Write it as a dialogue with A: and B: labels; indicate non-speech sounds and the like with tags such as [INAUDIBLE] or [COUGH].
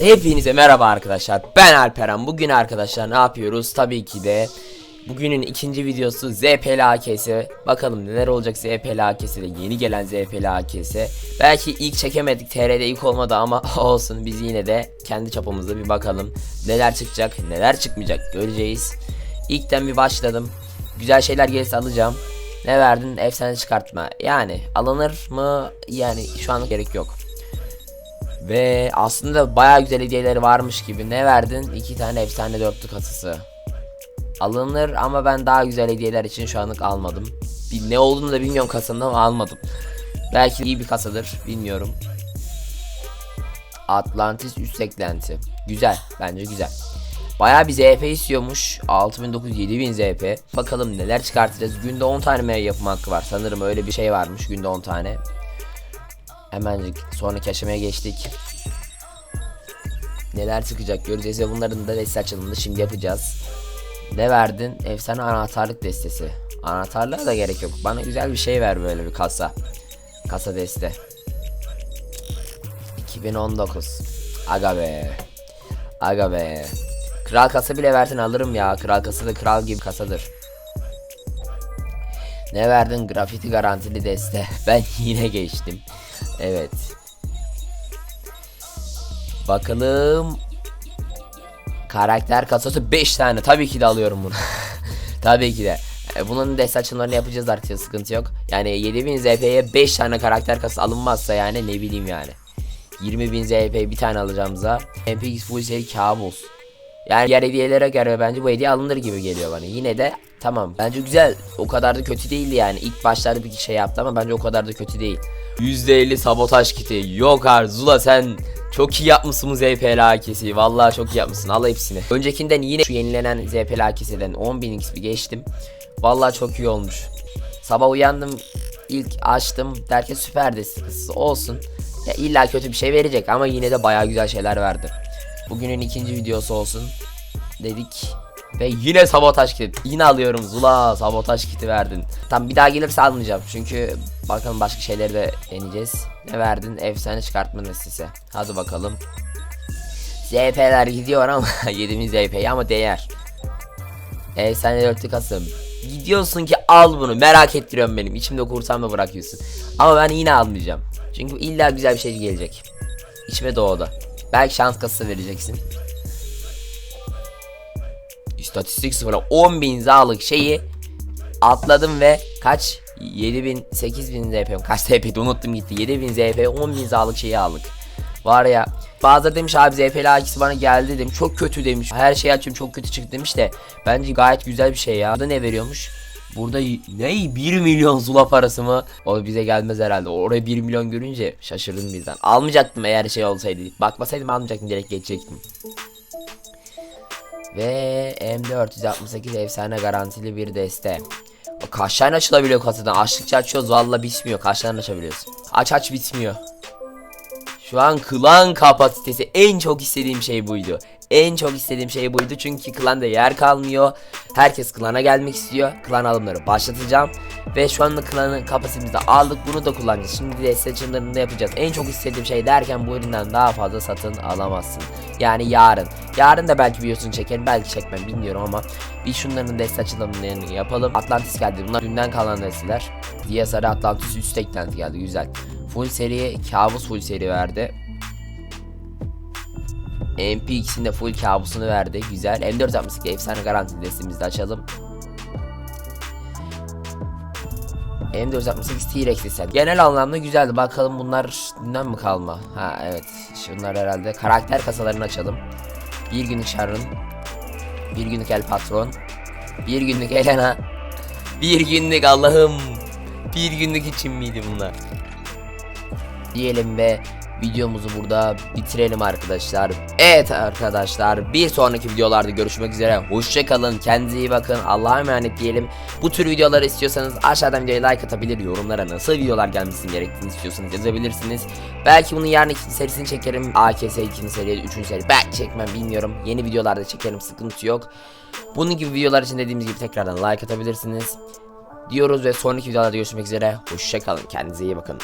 A: Hepinize merhaba arkadaşlar. Ben Alperen. Bugün arkadaşlar ne yapıyoruz? Tabii ki de bugünün ikinci videosu ZPL AKS. Bakalım neler olacak ZPL AKS'de yeni gelen ZPL AKS. Belki ilk çekemedik TR'de ilk olmadı ama [LAUGHS] olsun biz yine de kendi çapımızda bir bakalım. Neler çıkacak neler çıkmayacak göreceğiz. İlkten bir başladım. Güzel şeyler gelirse alacağım. Ne verdin? Efsane çıkartma. Yani alınır mı? Yani şu an gerek yok. Ve aslında bayağı güzel hediyeleri varmış gibi. Ne verdin? İki tane efsane dörtlü kasası. Alınır ama ben daha güzel hediyeler için şu anlık almadım. Ne olduğunu da bilmiyorum kasanın ama almadım. Belki iyi bir kasadır bilmiyorum. Atlantis üst eklenti. Güzel bence güzel. Bayağı bir ZP istiyormuş. 6900 7000 ZP. Bakalım neler çıkartacağız. Günde 10 tane M yapım hakkı var. Sanırım öyle bir şey varmış. Günde 10 tane. Hemencik sonraki aşamaya geçtik. Neler çıkacak göreceğiz ve bunların da deste açılımını şimdi yapacağız. Ne verdin? Efsane anahtarlık destesi. Anahtarlığa da gerek yok. Bana güzel bir şey ver böyle bir kasa. Kasa deste. 2019. Aga be. Aga be. Kral kasa bile versin alırım ya. Kral kasa da kral gibi kasadır. Ne verdin? Grafiti garantili deste. Ben [LAUGHS] yine geçtim. Evet. Bakalım. Karakter kasası 5 tane. Tabii ki de alıyorum bunu. [LAUGHS] Tabii ki de. E, Bunun deste açılımlarını yapacağız artık sıkıntı yok. Yani 7000 ZP'ye 5 tane karakter kasası alınmazsa yani ne bileyim yani. 20.000 ZP bir tane alacağımıza MPX Full Seri kabus. Yani diğer hediyelere göre bence bu hediye alınır gibi geliyor bana. Yine de tamam bence güzel. O kadar da kötü değildi yani. İlk başlarda bir şey yaptı ama bence o kadar da kötü değil. %50 sabotaj kiti. Yok Arzula sen çok iyi yapmışsın bu ZPL AK'si. Vallahi çok iyi yapmışsın. Al hepsini. Öncekinden yine şu yenilenen ZPL AK'siden 10.000 XP geçtim. Vallahi çok iyi olmuş. Sabah uyandım ilk açtım derken süper destesi olsun. Ya illa kötü bir şey verecek ama yine de bayağı güzel şeyler verdi. Bugünün ikinci videosu olsun dedik. Ve yine sabotaj kiti. Yine alıyorum Zula sabotaj kiti verdin. Tam bir daha gelirse almayacağım. Çünkü bakalım başka şeyleri de deneyeceğiz. Ne verdin? Efsane çıkartma listesi. Hadi bakalım. ZP'ler gidiyor ama [LAUGHS] 7000 ZP'yi ama değer. Efsane dörtlü kasım. Gidiyorsun ki al bunu merak ettiriyorsun benim. İçimde kursam da bırakıyorsun. Ama ben yine almayacağım. Çünkü illa güzel bir şey gelecek. İçime doğdu. Belki şans kasası vereceksin. İstatistik sıfıra 10.000 zalık şeyi atladım ve kaç? 7000 8000 ZP kaç ZP'di unuttum gitti. 7000 ZP 10.000 zalık şeyi aldık. Var ya bazıları demiş abi ZP'li akisi bana geldi. demiş. Çok kötü demiş. Her şeyi açıyorum çok kötü çıktı demiş de bence gayet güzel bir şey ya. Burada ne veriyormuş Burada ne 1 milyon zula parası mı? O bize gelmez herhalde. Oraya 1 milyon görünce şaşırdım birden. Almayacaktım eğer şey olsaydı. Bakmasaydım almayacaktım direkt geçecektim. Ve M468 efsane garantili bir deste. Kaç tane açılabiliyor kasadan? Açtıkça açıyoruz valla bitmiyor. Kaç tane açabiliyoruz? Aç aç bitmiyor. Şu an klan kapasitesi en çok istediğim şey buydu. En çok istediğim şey buydu çünkü klanda yer kalmıyor. Herkes klana gelmek istiyor. Klan alımları başlatacağım. Ve şu anda klanın kapasitemizi aldık. Bunu da kullanacağız. Şimdi de seçimlerini de yapacağız. En çok istediğim şey derken bu üründen daha fazla satın alamazsın. Yani yarın. Yarın da belki videosunu çekerim. Belki çekmem bilmiyorum ama bir şunların deste açılımlarını yapalım. Atlantis geldi. Bunlar dünden kalan desteler. Diyasarı Atlantis üst eklenti geldi. Güzel. Full seri kabus full seri verdi. MP ikisinin de full kabusunu verdi. Güzel. M462 efsane garanti destemizi de açalım. M468 T-Rex desem. Genel anlamda güzeldi. Bakalım bunlar dünden mi kalma? Ha evet. Şunlar herhalde. Karakter kasalarını açalım. Bir günlük Sharon. Bir günlük El Patron. Bir günlük Elena. Bir günlük Allah'ım. Bir günlük için miydi bunlar? diyelim ve videomuzu burada bitirelim arkadaşlar. Evet arkadaşlar bir sonraki videolarda görüşmek üzere. Hoşçakalın kendinize iyi bakın Allah'a emanet diyelim. Bu tür videoları istiyorsanız aşağıdan videoya like atabilir yorumlara nasıl videolar gelmesini gerektiğini istiyorsanız yazabilirsiniz. Belki bunun yarın ikinci serisini çekerim. AKS ikinci seri, üçüncü seri belki çekmem bilmiyorum. Yeni videolarda çekerim sıkıntı yok. Bunun gibi videolar için dediğimiz gibi tekrardan like atabilirsiniz. Diyoruz ve sonraki videolarda görüşmek üzere. Hoşçakalın kendinize iyi bakın.